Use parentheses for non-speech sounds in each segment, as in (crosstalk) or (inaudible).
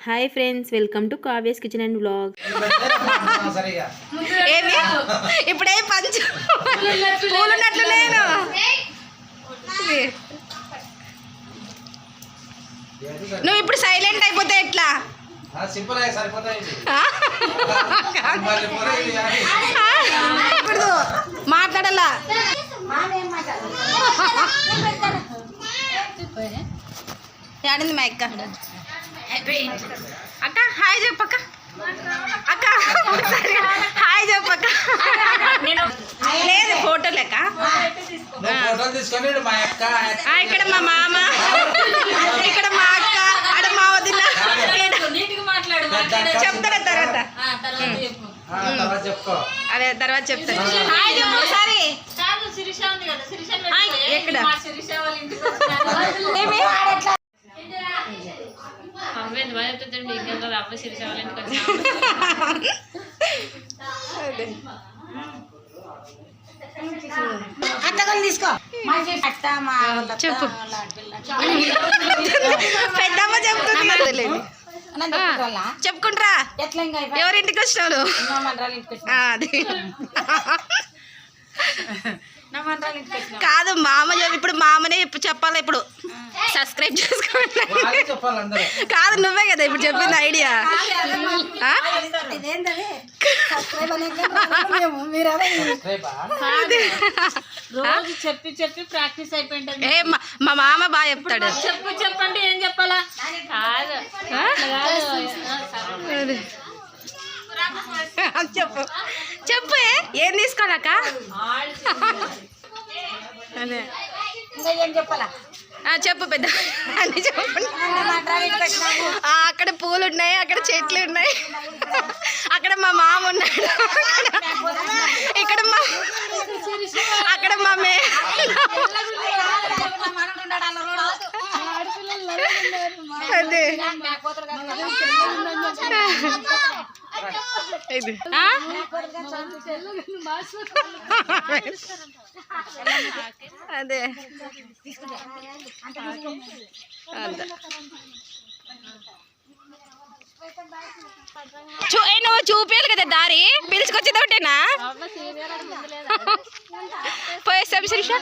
Hi friends welcome to Kavya's kitchen and vlog సరిగా ఏమి? ఇప్పుడే పంచు పూలున్నట్లు నేను. నువ్వు ఇప్పుడు సైలెంట్ అయిపోతే ఎట్లా. ఇప్పుడు మాట్లాడాలా. ఏడింది మా అక్క? అక్క హాయ్ చెప్పక్క. అక్క ఒకసారి హాయ్ చెప్పక్క. లేదు ఫోటో లెక్క. నువ్వు ఫోటోలు తీసుకొని ఇడు మా అక్క ఆ, ఇక్కడ మా మామ. ఇక్కడ మా అక్క ఆడ మా వదిన. చెప్తారా తర్వాత? ఆ, తర్వాత చెప్పుకో. అదే తర్వాత చెప్తాను హాయ్ చెప్పు ఒకసారి. ఎక్కడ? చెప్పు. పెద్దమ్మ చెప్తుంది. చెప్పుకుంటారా. ఎవరింటికి వచ్చినావు? నా మండరాలు ఇంటికి వచ్చిన. ఆ, అది. నా మండరాలు ఇంటికి వచ్చిన. కాదు మామ ఇప్పుడు మామనే చెప్పు చెప్పాలి ఇప్పుడు? సబ్స్క్రైబ్ చేసుకోండి. కాదు నువ్వే కదా ఇప్పుడు చెప్పింది ఐడియా (laughs) రోజు చెప్పి చెప్పి ప్రాక్టీస్ ఏ మా- మా మామ బాగా చెప్తాడు. చెప్పు చెప్పంటే ఏం చెప్పాలా. (laughs) చెప్పు. చెప్పు ఏ? తీసుకోవాలక్క అదే. ఇంకా ఏం చెప్పాలా? చెప్పు పెద్ద అని చెప్పండి ఆ, అక్కడ పూలు ఉన్నాయి అక్కడ చెట్లు ఉన్నాయి. అక్కడ మా మామ ఉన్నాడు. ఇక్కడ మా అక్కడ మా మే అదే. అదే చూ ఏ నువ్వు చూపించాలి కదా దారి పిలుచుకొచ్చేది ఒకటేనా పోయేస్తాం శిరీష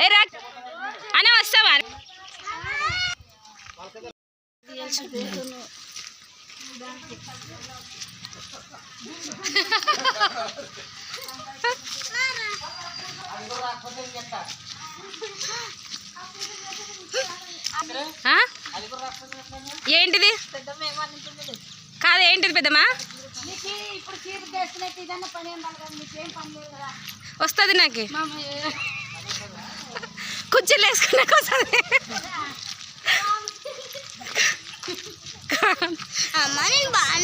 ఏ అన్న వస్తావా? ఏంటిది? కాదు ఏంటిది పెద్దమ్మా? వస్తుంది నాకు. కుర్చీలు వేసుకున్నాక (laughs) వస్తుంది అమ్మా నేను బాగా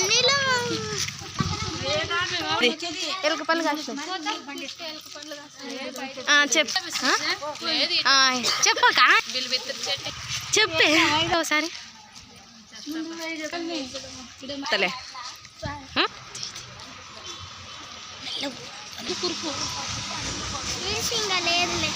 చెప్ చెప్పక. చెప్పే. ఒకసారి లేదులే.